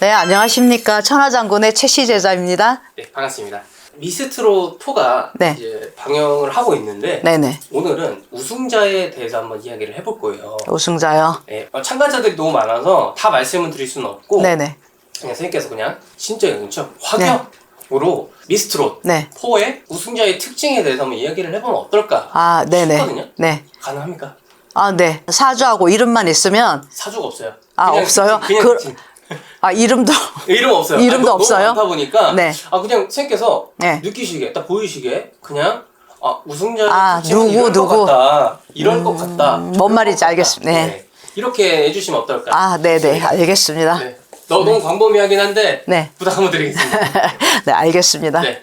네, 안녕하십니까. 천하장군의 최씨 제자입니다. 네, 반갑습니다. 미스트로 4가 네. 이제 방영을 하고 있는데 네네. 오늘은 우승자에 대해서 한번 이야기를 해볼 거예요. 우승자요. 네, 어, 참가자들이 너무 많아서 다 말씀을 드릴 수는 없고 네네. 그냥 선생님께서 그냥 진짜 연청 확연으로 미스트롯 네. 4의 우승자의 특징에 대해서 한번 이야기를 해보면 어떨까 아, 네네. 싶거든요. 네. 가능합니까? 아, 네. 사주하고 이름만 있으면, 사주가 없어요. 아, 그냥 없어요? 특징, 그냥 그- 특징. 아, 이름도. 이름 없어요. 이름도 아, 너무 없어요? 많다 보니까 네. 아 그냥 선생님께서 네. 느끼시기에 딱 보이시기에 그냥 아 우승자의 아, 누구, 이럴 누구. 것 같다. 이럴 것 같다. 음, 뭔 말인지 알겠습니다. 같다. 네. 이렇게 해주시면 어떨까요? 아, 네네. 알겠습니다. 네. 너, 너무 광범위하긴 한데 네. 부탁 한번 드리겠습니다. 네, 알겠습니다. 네.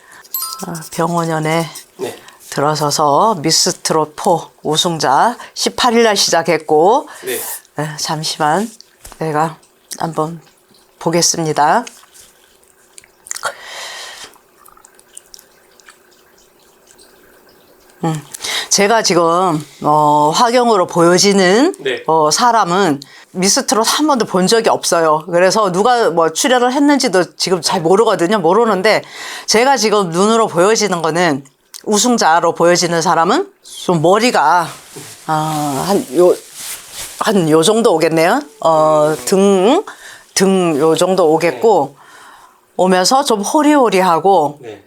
아, 병원연에 네. 들어서서 미스트롯 4 우승자 18일 날 시작했고, 네. 네, 잠시만 내가 한번 보겠습니다. 음, 제가 지금 어, 화경으로 보여지는 네. 어, 사람은 미스트롯 한 번도 본 적이 없어요. 그래서 누가 뭐 출연을 했는지도 지금 잘 모르거든요. 모르는데 제가 지금 눈으로 보여지는 거는 우승자로 보여지는 사람은 좀 머리가 아, 한요 한 요 정도 오겠네요. 어, 등, 등 요 정도 오겠고, 오면서 좀 호리호리하고, 네.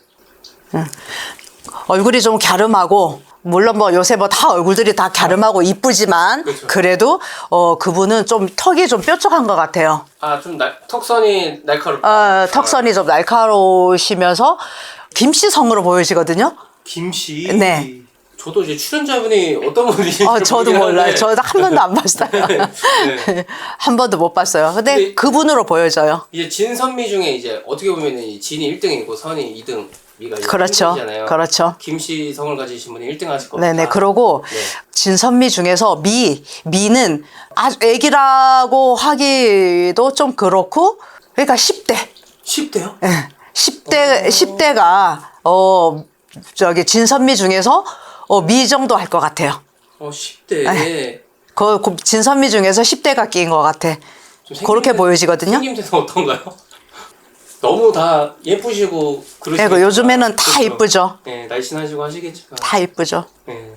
얼굴이 좀 갸름하고, 물론 뭐 요새 뭐 다 얼굴들이 다 갸름하고 이쁘지만, 그렇죠. 그래도 어, 그분은 좀 턱이 좀 뾰족한 것 같아요. 아좀 턱선이 날카롭. 어, 턱선이 좀 날카로우시면서, 김씨 성으로 보여지거든요. 김씨. 네. 저도 이제 출연자분이 어떤 분이신지 어, 저도 몰라요. 저도 한 번도 안 봤어요. 네. 한 번도 못 봤어요. 근데 근데- 그분으로 보여져요. 이제 진선미 중에 이제 어떻게 보면 이 진이 1등이고 선이 2등. 미가 이제 그렇죠. 잖아요 그렇죠. 김씨 성을 가지신 분이 1등 하실 겁니다. 네네. 그러고 네. 진선미 중에서 미, 미는 아주 애기라고 하기도 좀 그렇고, 그러니까 10대. 10대요? 예. 10대, 10대가, 어, 저기 진선미 중에서 어, 미 정도 할 것 같아요. 어 10대. 그, 그 진선미 중에서 10대가 끼인 것 같아. 좀 그렇게 생김새- 보여지거든요. 생김새는 어떤가요? 너무 다 예쁘시고 그러시죠. 예, 그 요즘에는 다 이쁘죠. 네, 날씬하시고 하시겠지만. 다 이쁘죠. 네.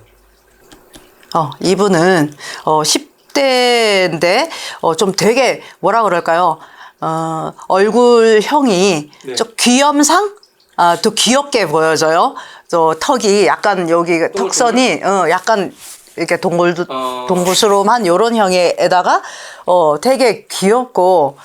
어, 이분은 어, 10대인데 어, 좀 되게 뭐라 그럴까요? 어, 얼굴형이 네. 좀 귀염상? 아, 또 귀엽게 보여져요. 또 턱이 약간 여기 턱선이 어, 약간 이렇게 동글 어. 동구스름한 요런 형에다가 어, 되게 귀엽고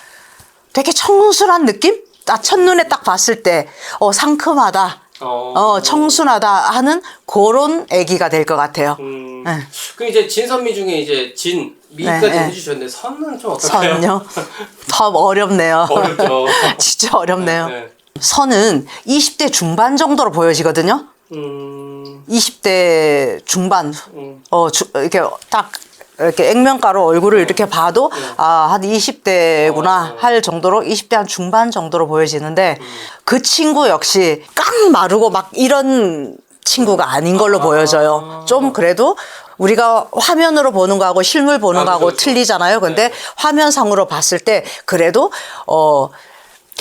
되게 청순한 느낌? 딱 첫눈에 딱 봤을 때 어, 상큼하다. 어. 어, 청순하다 하는 그런 애기가 될 것 같아요. 음. 네. 그럼 이제 진선미 중에 이제 진 미까지 네, 네. 해주셨는데 선은 좀 어떨까요? 선요? 더 어렵네요. 어렵죠. 진짜 어렵네요. 네. 선은 20대 중반 정도로 보여지거든요. 음. 20대 중반. 음. 어, 주, 이렇게 딱 이렇게 액면가로 얼굴을 이렇게 봐도 아, 한 20대구나 네. 어. 할 정도로 20대 한 중반 정도로 보여지는데 그 친구 역시 깡 마르고 막 이런 친구가 아닌 걸로 아. 보여져요. 좀 그래도 우리가 화면으로 보는 거하고 실물 보는 아, 거하고 그렇죠. 틀리잖아요. 근데 네. 화면상으로 봤을 때 그래도 어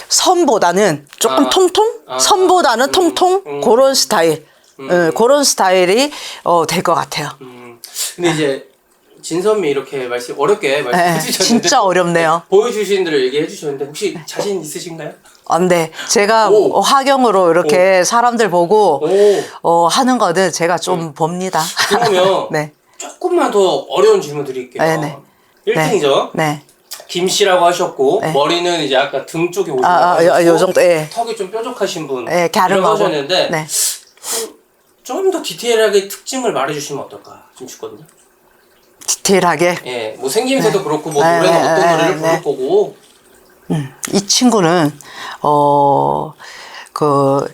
선보다는 조금 아. 통통? 아. 선보다는 음. 통통? 음. 그런 스타일. 예, 그런 스타일이 어, 될 것 같아요. 음. 근데 이제 진선미 이렇게 말씀 어렵게 말씀해 네, 주셨는데 진짜 어렵네요. 보여주신 대로 얘기해 주셨는데 혹시 자신 있으신가요? 안 돼. 제가 오. 화경으로 이렇게 사람들 보고 오. 어, 하는 거는 제가 좀 봅니다. 그러면 네. 조금만 더 어려운 질문 드릴게요. 네, 네. 1등이죠. 네. 김 씨라고 하셨고 네. 머리는 이제 아까 등 쪽에 오신 아, 아, 요, 요 정도, 예. 턱이 좀 뾰족하신 분 예, 갸름하고. 하셨는데 네. 좀 더 디테일하게 특징을 말해주시면 어떨까 좀 싶거든요. 디테일하게. 예, 뭐 생김새도 그렇고 뭐 네, 노래는 네, 어떤 네, 노래를 네. 부를 거고 이 친구는, 어, 그,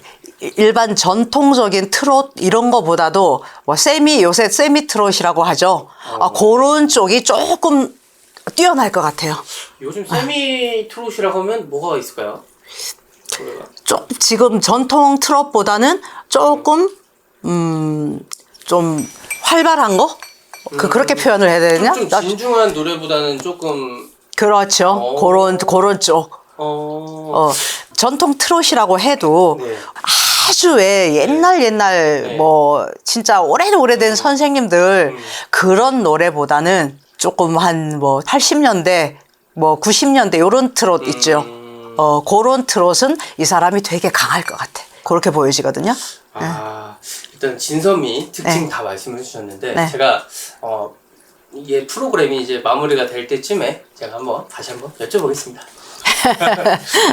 일반 전통적인 트롯 이런 거보다도 뭐 세미, 요새 세미 트롯이라고 하죠. 아, 그런 쪽이 조금 뛰어날 것 같아요. 요즘 세미 트롯이라고 하면 뭐가 있을까요? 노래가. 좀 지금 전통 트롯보다는 조금 음, 좀 활발한 거? 그 그렇게 표현을 해야 되냐? 좀, 나- 진중한 노래보다는 조금 그렇죠. 오. 그런 그런 쪽. 어. 어, 전통 트롯이라고 해도 네. 아주 왜 옛날 옛날 네. 뭐 진짜 오래 오래된 선생님들 음. 그런 노래보다는 조금 한 뭐 80년대 뭐 90년대 요런 트롯 있죠. 음. 어 그런 트롯은 이 사람이 되게 강할 것 같아. 그렇게 보여지거든요. 아, 일단 진선미 특징 네. 다 말씀해 주셨는데 네. 제가 어 이게 프로그램이 이제 마무리가 될 때쯤에 제가 한번 다시 한번 여쭤보겠습니다.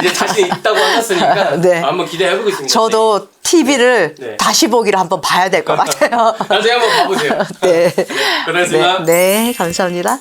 이제 자신 있다고 하셨으니까 네. 한번 기대해 보겠습니다. 저도 TV를 네. 다시 보기를 한번 봐야 될 것 같아요. 나중에 한번 봐보세요. 네. 고맙습니다. 네, 네, 감사합니다.